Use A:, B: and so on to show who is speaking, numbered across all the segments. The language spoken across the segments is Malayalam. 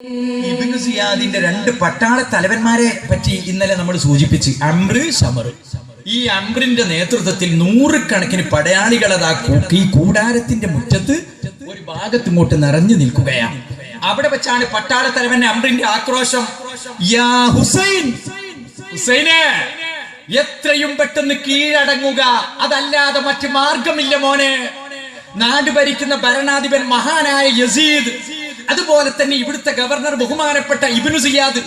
A: ഇബ്നു സിയാദിന്റെ രണ്ട് പട്ടാള തലവന്മാരെ പറ്റി ഇന്നലെ നമ്മൾ സൂചിപ്പിച്ച്. അംറ് ഷമർ ഈ അംറിന്റെ നേതൃത്വത്തിൽ നൂറുകണക്കിന് പടയാളികൾ അതാ ഈ കൂടാരത്തിന്റെ മുറ്റത്ത് ഒരു ഭാഗത്ത് ഇങ്ങോട്ട് നിറഞ്ഞു നിൽക്കുകയാണ്. അവിടെ വെച്ചാണ് പട്ടാള തലവൻ അംറിന്റെ ആക്രോശം. യാ ഹുസൈൻ! ഹുസൈനെ! എത്രയും പെട്ടെന്ന് കീഴടങ്ങുക. അതല്ലാതെ മറ്റു മാർഗമില്ല മോനെ. നാട് ഭരിക്കുന്ന ഭരണാധിപൻ മഹാനായ യസീദ് അതുപോലെ തന്നെ ഇവിടുത്തെ ഗവർണർ ബഹുമാനപ്പെട്ട ഇബിനു സിയാദ്.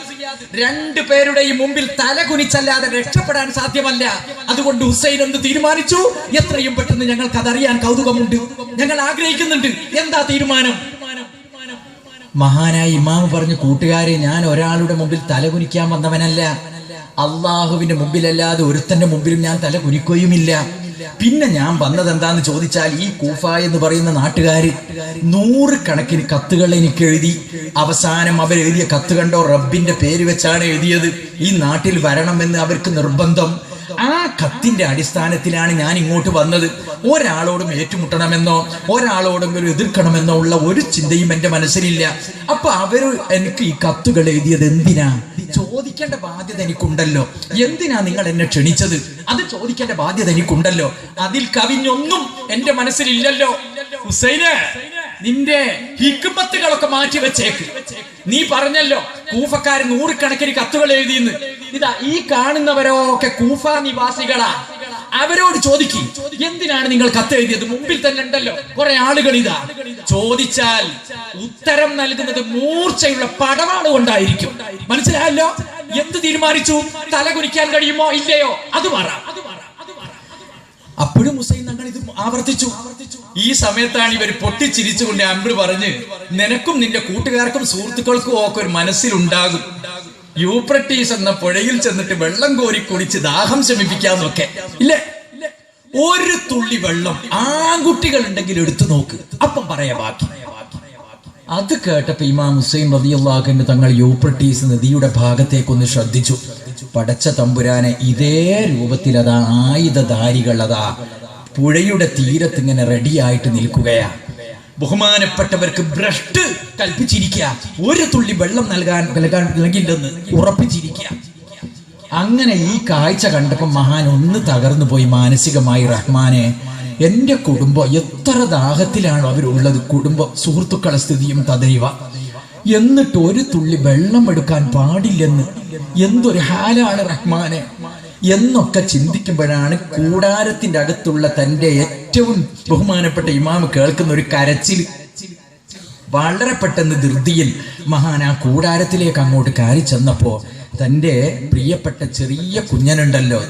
A: രണ്ടു പേരുടെയും മുമ്പിൽ തല കുനിച്ചല്ലാതെ രക്ഷപ്പെടാൻ സാധ്യമല്ല. അതുകൊണ്ട് ഹുസൈൻ എന്ത് തീരുമാനിച്ചു? എത്രയും പെട്ടെന്ന് ഞങ്ങൾക്ക് അതറിയാൻ കൗതുകമുണ്ട്. ഞങ്ങൾ ആഗ്രഹിക്കുന്നുണ്ട്. എന്താ തീരുമാനം? മഹാനായ ഇമാമ് പറഞ്ഞു കൂട്ടുകാരെ ഞാൻ ഒരാളുടെ മുമ്പിൽ തല കുനിക്കാൻ വന്നവനല്ല. അള്ളാഹുവിന്റെ മുമ്പിലല്ലാതെ ഒരുത്തന്റെ മുമ്പിലും ഞാൻ തല കുനിക്കുകയുമില്ല. പിന്നെ ഞാൻ വന്നത് എന്താന്ന് ചോദിച്ചാൽ ഈ കൂഫ എന്ന് പറയുന്ന നാട്ടുകാര് നൂറുകണക്കിന് കത്തുകൾ എനിക്ക് എഴുതി അവസാനം അവർ എഴുതിയ കത്ത് കണ്ടോ? റബ്ബിന്റെ പേര് വെച്ചാണ് എഴുതിയത്. ഈ നാട്ടിൽ വരണമെന്ന് അവർക്ക് നിർബന്ധം. ആ കത്തിന്റെ അടിസ്ഥാനത്തിലാണ് ഞാൻ ഇങ്ങോട്ട് വന്നത്. ഒരാളോടും ഏറ്റുമുട്ടണമെന്നോ ഒരാളോടും ഒരു എതിർക്കണമെന്നോ ഉള്ള ഒരു ചിന്തയും എന്റെ മനസ്സിലില്ല. അപ്പൊ അവർ എനിക്ക് ഈ കത്തുകൾ എഴുതിയത് എന്തിനാ? ചോദിക്കേണ്ട ബാധ്യത എനിക്കുണ്ടല്ലോ. എന്തിനാ നിങ്ങൾ എന്നെ ക്ഷണിച്ചത്? അത് ചോദിക്കേണ്ട ബാധ്യത എനിക്കുണ്ടല്ലോ. അതിൽ കവിഞ്ഞൊന്നും എന്റെ മനസ്സിലില്ലല്ലോ. ഹുസൈന് നിന്റെ ഹിക്കുമത്തുകളൊക്കെ മാറ്റി വെച്ചേക്ക്. നീ പറഞ്ഞല്ലോ കൂഫക്കാരൻ നൂറുകണക്കിന് കത്തുകൾ എഴുതിയെന്ന്. ഇതാ ഈ കാണുന്നവരൊക്കെ കൂഫ നിവാസികളാ. അവരോട് ചോദിക്കും എന്തിനാണ് നിങ്ങൾ കത്ത് എഴുതിയത്? മുമ്പിൽ തന്നെ ഉണ്ടല്ലോ കുറെ ആളുകൾ ഇതാ. ചോദിച്ചാൽ ഉത്തരം നൽകുന്നത് മൂർച്ചയുള്ള പടവാണ് കൊണ്ടായിരിക്കും. മനസ്സിലായല്ലോ? എന്ത് തീരുമാനിച്ചു? തല കുനിക്കാൻ കഴിയുമോ? ഇല്ലയോ? അത് മാറാം. അപ്പോഴും ഹുസൈൻ തങ്ങൾ ഇത് ആവർത്തിച്ചു. ഈ സമയത്താണ് ഇവർ പൊട്ടിച്ചിരിച്ചുകൊണ്ട് അമ്പിൾ പറഞ്ഞ് നിനക്കും നിന്റെ കൂട്ടുകാർക്കും സുഹൃത്തുക്കൾക്കും ഒക്കെ ഒരു മനസ്സിലുണ്ടാകും. യൂപ്രട്ടീസ് എന്ന പുഴയിൽ ചെന്നിട്ട് വെള്ളം കോരി കുടിച്ച് ദാഹം ശമിപ്പിക്കാന്നൊക്കെ. ഇല്ലേ? ഒരു തുള്ളി വെള്ളം ആൺകുട്ടികൾ ഉണ്ടെങ്കിൽ എടുത്തു നോക്ക്. അപ്പം പറയാ ബാക്കി. അത് കേട്ടപ്പോ ഇമാം ഹുസൈൻ റതിയുള്ളാഹിന്റെ തങ്ങൾ യൂപ്രട്ടീസ് നദിയുടെ ഭാഗത്തേക്കൊന്ന് ശ്രദ്ധിച്ചു. പടച്ച തമ്പുരാനെ ഇതേ രൂപത്തിൽ അതാ ആയുധധാരികൾ അതാ പുഴയുടെ തീരത്ത് ഇങ്ങനെ റെഡിയായിട്ട് നിൽക്കുകയാ. ബഹുമാനപ്പെട്ടവർക്ക് ഭ്രഷ്ട് കൽപ്പിച്ചിരിക്കുക. ഒരു തുള്ളി വെള്ളം നൽകാൻ നൽകാൻ നൽകില്ലെന്ന് ഉറപ്പിച്ചിരിക്കുക. അങ്ങനെ ഈ കാഴ്ച കണ്ടപ്പോൾ മഹാൻ ഒന്ന് തകർന്നു പോയി മാനസികമായി റഹ്മാനെ. എന്റെ കുടുംബം എത്ര ദാഹത്തിലാണ് അവരുള്ളത്. കുടുംബം സുഹൃത്തുക്കളെ സ്ഥിതിയും തദൈവ എന്നിട്ട് ഒരു തുള്ളി വെള്ളം എടുക്കാൻ പാടില്ലെന്ന്. എന്തൊരു ഹാലാണ് റഹ്മാനെ. എന്നൊക്കെ ചിന്തിക്കുമ്പോഴാണ് കൂടാരത്തിന്റെ അകത്തുള്ള തന്റെ ഏറ്റവും ബഹുമാനപ്പെട്ട ഇമാമ് കേൾക്കുന്ന ഒരു കരച്ചിൽ. വളരെ പെട്ടെന്ന് ധൃതിയിൽ മഹാൻ ആ കൂടാരത്തിലേക്ക് അങ്ങോട്ട് കയറി ചെന്നപ്പോൾ തന്റെ പ്രിയപ്പെട്ട ചെറിയ കുഞ്ഞനുണ്ടല്ലോ.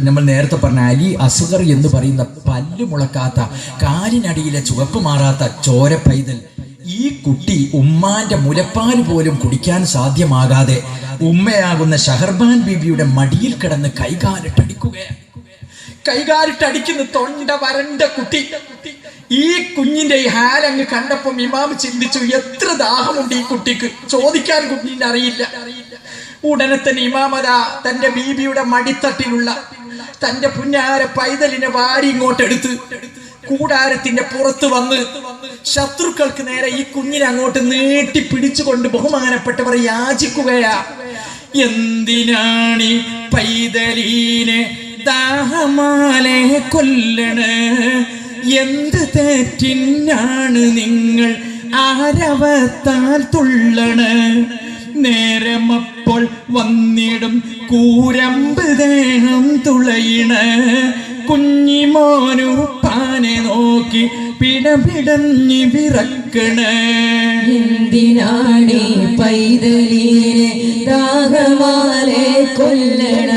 A: നമ്മൾ നേരത്തെ പറഞ്ഞ അലി അസുഗർ എന്ന് പറയുന്ന പല്ല് മുളക്കാത്ത കാലിനടിയിലെ ചുവപ്പ് മാറാത്ത ചോര പൈതൽ ഈ കുട്ടി ഉമ്മാന്റെ മുലപ്പാൽ പോലും കുടിക്കാൻ സാധ്യമാകാതെ ഉമ്മയാകുന്ന ഷഹർബാൻ ബീബിയുടെ മടിയിൽ കിടന്ന് കൈകാലിട്ടടിക്കുകയാണ്. കൈകാലിട്ടടിക്കുന്ന തൊണ്ട വരണ്ട കുട്ടി. ഈ കുഞ്ഞിന്റെ ഈ ഹാലങ്ങ് കണ്ടപ്പം ഇമാം ചിന്തിച്ചു എത്ര ദാഹമുണ്ട് ഈ കുട്ടിക്ക്? ചോദിക്കാൻ കുഞ്ഞിന് അറിയില്ല. ഉടനെ തന്നെ ഇമാമത തന്റെ ബീബിയുടെ മടിത്തട്ടിലുള്ള തന്റെ പുന്നാര പൈതലിനെ വാരി ഇങ്ങോട്ടെടുത്ത് കൂടാരത്തിന്റെ പുറത്ത് വന്ന് ശത്രുക്കൾക്ക് നേരെ ഈ കുഞ്ഞിനെ അങ്ങോട്ട് നീട്ടി പിടിച്ചുകൊണ്ട് ബഹുമാനപ്പെട്ടവർ യാചിക്കുകയാ. എന്തിനാണി പൈതലീനെ ദാഹമാലെ കൊല്ലണ്? എന്ത് തെറ്റിനാണ് നിങ്ങൾ ആരവത്താൽ തുള്ളണ്? നേരമപ്പോൾ വന്നിടും കൂരമ്പ് ദേഹം തുളയിണ കുഞ്ഞിമോനു പാനെ നോക്കി പിടപിടഞ്ഞി വിറക്കണ.
B: എന്തിനാണ് പൈതലീനെ ദാഹമാലെ കൊല്ലണ?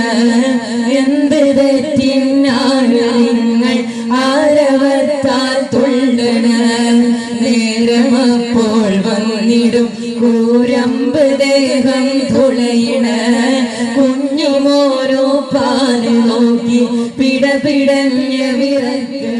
B: എന്ത് തെറ്റിനാണ് നിങ്ങൾ ആരവത്താൽ തുള്ളണ? നേരമപ്പോൾ വന്നിടും കൂരമ്പ് ദേഹം തുളയിണ കുഞ്ഞുമോരോ പാൽ നോക്കി പിടപിടഞ്ഞ വിറക്കണ